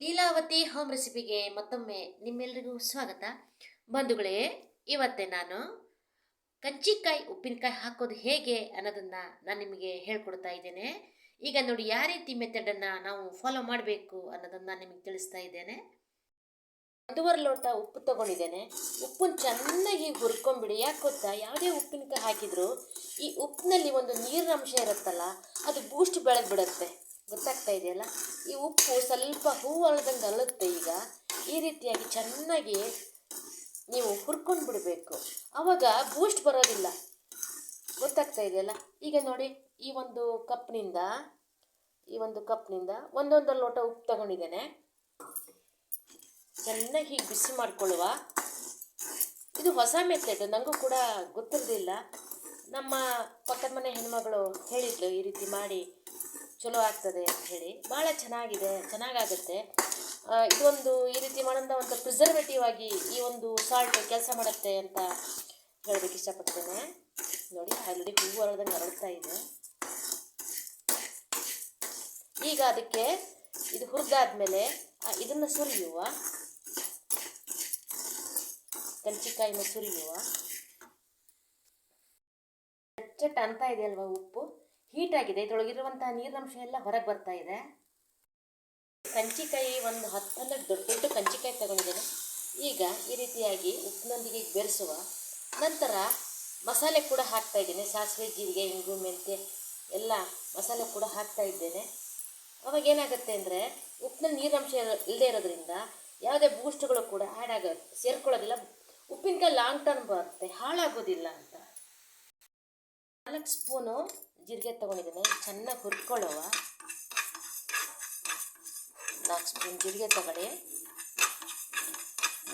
Leelavathi home ರೆಸಿಪಿಗೆ ಮತ್ತೊಮ್ಮೆ ನಿಮ್ಮೆಲ್ಲರಿಗೂ ಸ್ವಾಗತ. ಬಂಧುಗಳೇ, ಇವತ್ತೇ ನಾನು ಕಜ್ಜಿಕಾಯಿ ಉಪ್ಪಿನಕಾಯಿ ಹಾಕೋದು ಹೇಗೆ ಅನ್ನೋದನ್ನು ನಾನು ನಿಮಗೆ ಹೇಳ್ಕೊಡ್ತಾ ಇದ್ದೇನೆ. ಈಗ ನೋಡಿ ಯಾವ ರೀತಿ ಮೆಥಡನ್ನು ನಾವು ಫಾಲೋ ಮಾಡಬೇಕು ಅನ್ನೋದನ್ನು ನಾನು ನಿಮಗೆ ತಿಳಿಸ್ತಾ ಇದ್ದೇನೆ. ಒಂದೂವರೆ ಲೋಟ ಉಪ್ಪು ತಗೊಂಡಿದ್ದೇನೆ. ಉಪ್ಪನ್ನು ಚೆನ್ನಾಗಿ ಹುರ್ಕೊಂಡ್ಬಿಡಿ ಯಾಕೆ ಗೊತ್ತಾ? ಯಾವುದೇ ಉಪ್ಪಿನಕಾಯಿ ಹಾಕಿದರೂ ಈ ಉಪ್ಪಿನಲ್ಲಿ ಒಂದು ನೀರಿನ ಅಂಶ ಇರುತ್ತಲ್ಲ, ಅದು ಬೂಸ್ಟ್ ಬೆಳೆದು ಬಿಡುತ್ತೆ ಗೊತ್ತಾಗ್ತಾ ಇದೆಯಲ್ಲ? ಈ ಉಪ್ಪು ಸ್ವಲ್ಪ ಹೂವು ಅರಳ್ದಂಗೆ ಅರಳುತ್ತೆ ಈಗ. ಈ ರೀತಿಯಾಗಿ ಚೆನ್ನಾಗಿ ನೀವು ಹುರ್ಕೊಂಡು ಬಿಡಬೇಕು. ಆವಾಗ ಬೂಸ್ಟ್ ಬರೋದಿಲ್ಲ. ಗೊತ್ತಾಗ್ತಾ ಇದೆಯಲ್ಲ? ಈಗ ನೋಡಿ, ಈ ಒಂದು ಕಪ್ನಿಂದ, ಈ ಒಂದು ಕಪ್ನಿಂದ ಒಂದೊಂದು ಲೋಟ ಉಪ್ಪು ತಗೊಂಡಿದ್ದೇನೆ. ಚೆನ್ನಾಗಿ ಹೀಗೆ ಬಿಸಿ ಮಾಡ್ಕೊಳ್ಳುವ. ಇದು ಹೊಸ ಮೆಥಡ್ ನನಗೂ ಕೂಡ ಗೊತ್ತಿರಲಿಲ್ಲ ನಮ್ಮ ಪಕ್ಕದ ಮನೆ ಹೆಣ್ಮಗಳು ಹೇಳಿದ್ಲು ಈ ರೀತಿ ಮಾಡಿ. ಚಲೋ ಆಗ್ತದೆ ಅಂತ ಹೇಳಿ. ಭಾಳ ಚೆನ್ನಾಗಿದೆ, ಚೆನ್ನಾಗಾಗುತ್ತೆ. ಇದೊಂದು ಈ ರೀತಿ ಮಾಡೋದ್ರಿಂದ ಒಂದು ಪ್ರಿಸರ್ವೇಟಿವ್ ಆಗಿ ಈ ಒಂದು ಸಾಲ್ಟ್ ಕೆಲಸ ಮಾಡುತ್ತೆ ಅಂತ ಹೇಳೋದಕ್ಕೆ ಇಷ್ಟಪಡ್ತೇನೆ. ನೋಡಿ ಆಲ್ರೆಡಿ ಹೂವು ಅರಳ್ದಂಗೆ ಅರಳ್ತಾ ಇದೆ. ಈಗ ಅದಕ್ಕೆ ಇದು ಹುರಿದಾದ್ಮೇಲೆ ಇದನ್ನು ಸುರಿಯುವ. ಕಂಚಿಕಾಯಿನ ಸುರಿಯುವ. ಚಟ್ ಅಂತ ಇದೆ ಅಲ್ವಾ ಉಪ್ಪು? ಹೀಟ್ ಆಗಿದೆ. ಇದರೊಳಗಿರುವಂತಹ ನೀರಿನಂಶ ಎಲ್ಲ ಹೊರಗೆ ಬರ್ತಾ ಇದೆ. ಕಂಚಿಕಾಯಿ ಒಂದು ಹತ್ತು ಹನ್ನೆರಡು ದೊಡ್ಡ ದೊಡ್ಡ ಕಂಚಿಕಾಯಿ ತಗೊಂಡಿದ್ದೇನೆ. ಈಗ ಈ ರೀತಿಯಾಗಿ ಉಪ್ಪಿನೊಂದಿಗೆ ಬೆರೆಸುವ ನಂತರ ಮಸಾಲೆ ಕೂಡ ಹಾಕ್ತಾ ಇದ್ದೇನೆ. ಸಾಸಿವೆ, ಜೀರಿಗೆ, ಇಂಗು, ಮೆಂತ್ಯ ಎಲ್ಲ ಮಸಾಲೆ ಕೂಡ ಹಾಕ್ತಾ ಇದ್ದೇನೆ. ಅವಾಗ ಏನಾಗುತ್ತೆ ಅಂದರೆ ಉಪ್ಪಿನಲ್ಲಿ ನೀರಿನಂಶ ಇಲ್ಲದೇ ಇರೋದ್ರಿಂದ ಯಾವುದೇ ಬೂಸ್ಟ್ಗಳು ಕೂಡ ಆ್ಯಡ್ ಆಗ ಸೇರ್ಕೊಳ್ಳೋದಿಲ್ಲ. ಉಪ್ಪಿನಕಾಯಿ ಲಾಂಗ್ ಟರ್ಮ್ ಬರುತ್ತೆ, ಹಾಳಾಗೋದಿಲ್ಲ ಅಂತ. ನಾಲ್ಕು ಸ್ಪೂನು ಜೀರಿಗೆ ತಗೊಂಡಿದ್ದೀನಿ. ಚೆನ್ನಾಗಿ ಹುರ್ಕೊಳ್ಳುವ. ನಾಲ್ಕು ಸ್ಪೂನ್ ಜೀರಿಗೆ ತಗೊಳ್ಳಿ.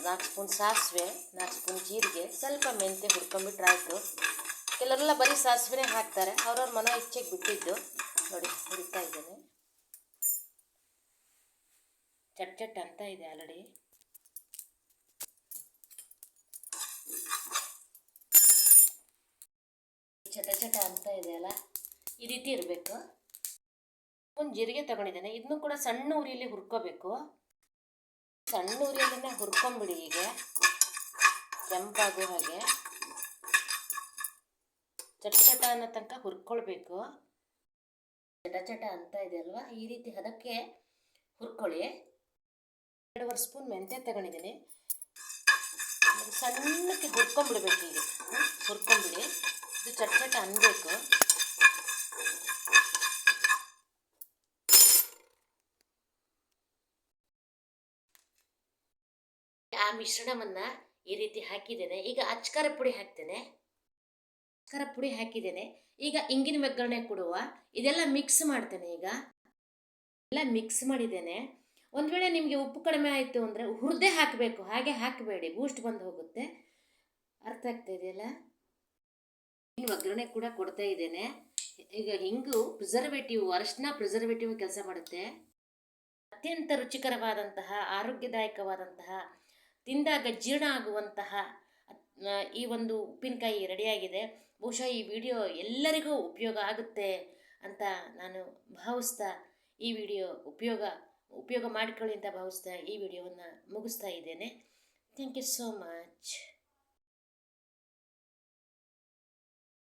ನಾಲ್ಕು ಸ್ಪೂನ್ ಸಾಸಿವೆ, ನಾಲ್ಕು ಸ್ಪೂನ್ ಜೀರಿಗೆ. ಸ್ವಲ್ಪ ಮೆಂತ್ಯ ಹುರ್ಕೊಂಬಿಟ್ರೆ ಆಯಿತು ಕೆಲವರೆಲ್ಲ ಬರೀ ಸಾಸಿವೆನೇ ಹಾಕ್ತಾರೆ. ಅವ್ರವ್ರ ಮನೋ ಇಚ್ಛೆಗೆ ಬಿಟ್ಟಿದ್ದು. ನೋಡಿ, ಹುರಿತಾ ಇದ್ದೀನಿ. ಚಟ್ ಚಟ್ ಅಂತ ಇದೆ ಆಲ್ರೆಡಿ. ಚಟ ಚಟ ಅಂತ ಇದೆ ಅಲ್ಲ? ಈ ರೀತಿ ಇರಬೇಕು. ಒಂದು ಜೀರಿಗೆ ತಗೊಂಡಿದ್ದೇನೆ. ಇದನ್ನು ಕೂಡ ಸಣ್ಣ ಉರಿಯಲ್ಲಿ ಹುರ್ಕೋಬೇಕು. ಸಣ್ಣ ಉರಿಯಲ್ಲೇ ಹುರ್ಕೊಂಬಿಡಿ ಈಗ. ಕೆಂಪಾಗೋ ಹಾಗೆ. ಚಟ ಚಟ ಅನ್ನೋ ತನಕ ಹುರ್ಕೊಳ್ಬೇಕು. ಚಟ ಚಟ ಅಂತ ಇದೆ ಅಲ್ವಾ? ಈ ರೀತಿ ಹದಕ್ಕೆ ಹುರ್ಕೊಳ್ಳಿ. ಎರಡೂವರೆ ಸ್ಪೂನ್ ಮೆಂತ್ಯ ತಗೊಂಡಿದ್ದೀನಿ. ಸಣ್ಣಕ್ಕೆ ಹುರ್ಕೊಂಬಿಡ್ಬೇಕು ಈಗ. ಹ್ಮ್? ಇದು ಚಟ್ ಚಟ್ ಅನ್ಬೇಕು. ಆ ಮಿಶ್ರಣವನ್ನು ಈ ರೀತಿ ಹಾಕಿದ್ದೇನೆ. ಈಗ ಅಚ್ಕಾರ ಪುಡಿ ಹಾಕ್ತೇನೆ. ಅಚ್ಕಾರ ಪುಡಿ ಹಾಕಿದ್ದೇನೆ. ಈಗ ಇಂಗಿನ ಒಗ್ಗರಣೆ ಕೊಡುವ. ಇದೆಲ್ಲ ಮಿಕ್ಸ್ ಮಾಡ್ತೇನೆ ಈಗ. ಎಲ್ಲ ಮಿಕ್ಸ್ ಮಾಡಿದ್ದೇನೆ. ಒಂದು ವೇಳೆ ನಿಮಗೆ ಉಪ್ಪು ಕಡಿಮೆ ಆಯಿತು ಅಂದರೆ ಹುರಿದೇ ಹಾಕಬೇಕು. ಹಾಗೆ ಹಾಕಬೇಡಿ. ಬೂಸ್ಟ್ ಬಂದು ಹೋಗುತ್ತೆ. ಅರ್ಥ ಆಗ್ತಾ ಇದೆಯಲ್ಲ? ಇನ್ನು ಒಗ್ಗರಣೆ ಕೂಡ ಕೊಡ್ತಾ ಇದ್ದೇನೆ. ಈಗ ಹಿಂಗು ಪ್ರಿಸರ್ವೇಟಿವ್ ಅರಶಿನ ಪ್ರಿಸರ್ವೇಟಿವ್ ಕೆಲಸ ಮಾಡುತ್ತೆ. ಅತ್ಯಂತ ರುಚಿಕರವಾದಂತಹ, ಆರೋಗ್ಯದಾಯಕವಾದಂತಹ, ತಿಂದಾಗ ಜೀರ್ಣ ಆಗುವಂತಹ ಈ ಒಂದು ಉಪ್ಪಿನಕಾಯಿ ರೆಡಿಯಾಗಿದೆ. ಬಹುಶಃ ಈ ವಿಡಿಯೋ ಎಲ್ಲರಿಗೂ ಉಪಯೋಗ ಆಗುತ್ತೆ ಅಂತ ನಾನು ಭಾವಿಸ್ತಾ ಈ ವಿಡಿಯೋ ಉಪಯೋಗ ಉಪಯೋಗ ಮಾಡಿಕೊಳ್ಳಿ ಅಂತ ಭಾವಿಸ್ತಾ ಈ ವಿಡಿಯೋವನ್ನು ಮುಗಿಸ್ತಾ ಇದ್ದೇನೆ. Thank you so much